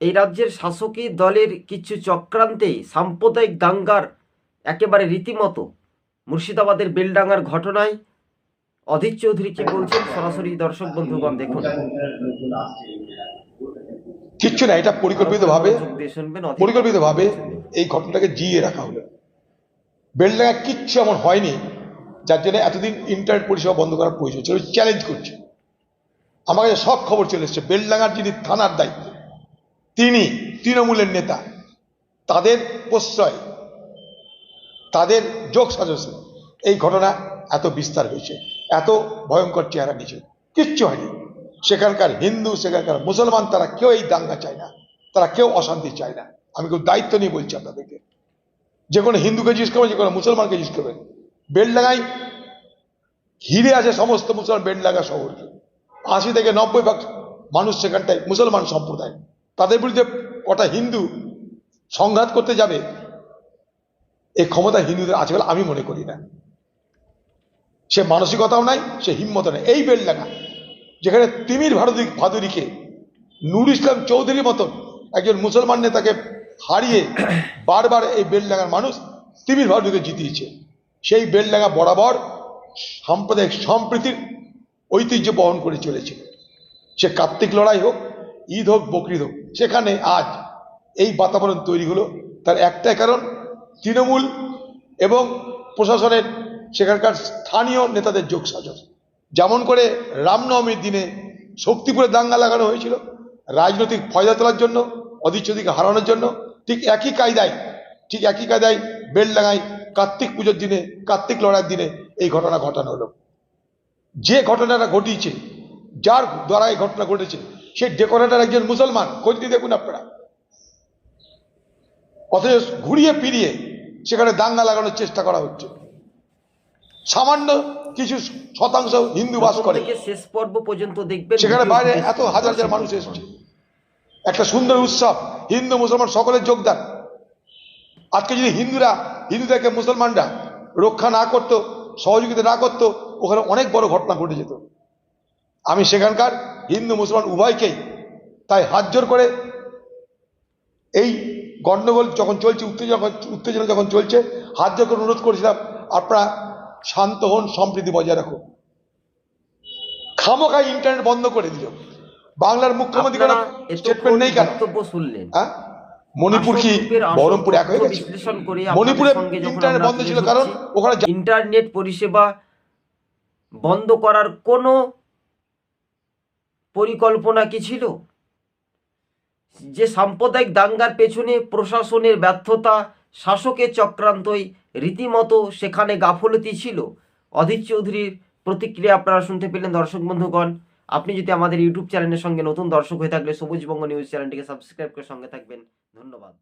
এই রাজ্যের শাসকী দলের কিছু চক্রান্তে সাম্প্রদায়িক দাঙ্গার একেবারে রীতিমতো মুর্শিদাবাদের বেলডাঙ্গার ঘটনায় অধীর চৌধুরী কি বলছেন? সরাসরি দর্শক বন্ধুগণ দেখুন। কিচ্ছু না এটা পরিকল্পিতভাবে পরিকল্পিতভাবে এই ঘটনাটাকে জিয়ে রাখা হলো। বেলডাঙ্গা কিচ্ছু এমন হয়নি যার জন্য এতদিন ইন্টারনেট পরিষেবা বন্ধ করার প্রয়োজন ছিল। চ্যালেঞ্জ করছে। আমার কাছে সব খবর চলে এসছে। বেলডাঙ্গার যিনি থানার দায়িত্ব তিনি, তৃণমূলের নেতা, তাদের প্রশ্রয়, তাদের যোগ সাজসে। এই ঘটনা এত বিস্তার হয়েছে, এত ভয়ঙ্কর চেহারা নিয়েছে, কিচ্ছু হয়নি। সেখানকার হিন্দু, সেখানকার মুসলমান, তারা কেউ এই দাঙ্গা চায় না, তারা কেউ অশান্তি চায় না। আমি কেউ দায়িত্ব নিয়ে বলছি আপনাদেরকে। যে কোনো হিন্দুকে জিজ্ঞেস করবেন, যে কোনো মুসলমানকে জিজ্ঞেস করবেন। বেলডাঙ্গায় ঘিরে আছে সমস্ত মুসলমান বেলডাঙ্গা শহরকে। আশি থেকে নব্বই ভাগ মানুষ সেখানটায় মুসলমান সম্প্রদায়। তাদের বিরুদ্ধে কটা হিন্দু সংঘাত করতে যাবে এই ক্ষমতা হিন্দুদের আছে বলে আমি মনে করি না। সে মানসিকতাও নাই সে হিম্মত নেই। এই বেলডাঙ্গা যেখানে তিমির ভারতী ভাদুরীকে নুর ইসলাম চৌধুরীর মতন একজন মুসলমান নেতাকে হারিয়ে বারবার এই বেলডাঙ্গার মানুষ তিমির ভাদুরীকে জিতিয়েছে। সেই বেলডাঙ্গা বরাবর সাম্প্রদায়িক সম্প্রীতির ঐতিহ্য বহন করে চলেছে। সে কার্তিক লড়াই হোক ঈদ হোক, বকরিদ হোক, সেখানে আজ এই বাতাবরণ তৈরি হলো। তার একটাই কারণ, তৃণমূল এবং প্রশাসনের সেখানকার স্থানীয় নেতাদের যোগ সাজস যেমন করে রামনবমীর দিনে শক্তিপুরে দাঙ্গা লাগানো হয়েছিল, রাজনৈতিক ফয়দা তোলার জন্য অধিচ্ছদিকে হারানোর জন্য। ঠিক একই কায়দায়, ঠিক একই কায়দায় বেলডাঙ্গায় কার্তিক পুজোর দিনে, কার্তিক লড়াইয়ের দিনে এই ঘটনা ঘটানো হলো। যে ঘটনাটা ঘটিয়েছে যার দ্বারা এই ঘটনা ঘটেছে সেই ডেকোরেটার একজন মুসলমান। খোঁজ দিয়ে দেখুন আপনারা। অথচ ঘুরিয়ে ফিরিয়ে সেখানে দাঙ্গা লাগানোর চেষ্টা করা হচ্ছে। সামান্য কিছু শতাংশ হিন্দু বাস করে। শেষ পর্ব পর্যন্ত দেখবেন সেখানে বাইরে এত হাজার হাজার মানুষ এসছে। একটা সুন্দর উৎসব হিন্দু মুসলমান সকলের যোগদান। আজকে যদি হিন্দুরা হিন্দুদেরকে মুসলমানরা রক্ষা না করতো সহযোগিতা না করতো ওখানে অনেক বড় ঘটনা ঘটে যেত। আমি সেখানকার হিন্দু মুসলমান উভয়কেই তাই হাত জোর করে এই গণ্ডগোল যখন চলছে উত্তেজনা উত্তেজনা যখন চলছে হাত জোর করে অনুরোধ করেছিলাম আপনারা শান্ত হন সম্প্রীতি বজায় রাখুন। খামোখাই ইন্টারনেট বন্ধ করে দিল। বাংলার মুখ্যমন্ত্রী কোনো স্টেটমেন্ট নেই কেন? শুনলেন। হ্যাঁ? মণিপুর কি বহরমপুর এক হয়ে গেছে? মণিপুরে ইন্টারনেট বন্ধ ছিল কারণ ওখানে ইন্টারনেট পরিষেবা বন্ধ করার কোনো পরিকল্পনা কি ছিল? যে সাম্প্রদায়িক দাঙ্গার পেছনে প্রশাসনের ব্যর্থতা, শাসকের চক্রান্তই রীতিমতো সেখানে গাফলতি ছিল। অধীর চৌধুরীর প্রতিক্রিয়া আপনারা শুনতে পেলেন, দর্শক বন্ধুগণ। আপনি যদি আমাদের ইউটিউব চ্যানেলের সঙ্গে নতুন দর্শক হয়ে থাকলে সবুজবঙ্গ নিউজ চ্যানেলটিকে সাবস্ক্রাইব করে সঙ্গে থাকবেন। ধন্যবাদ।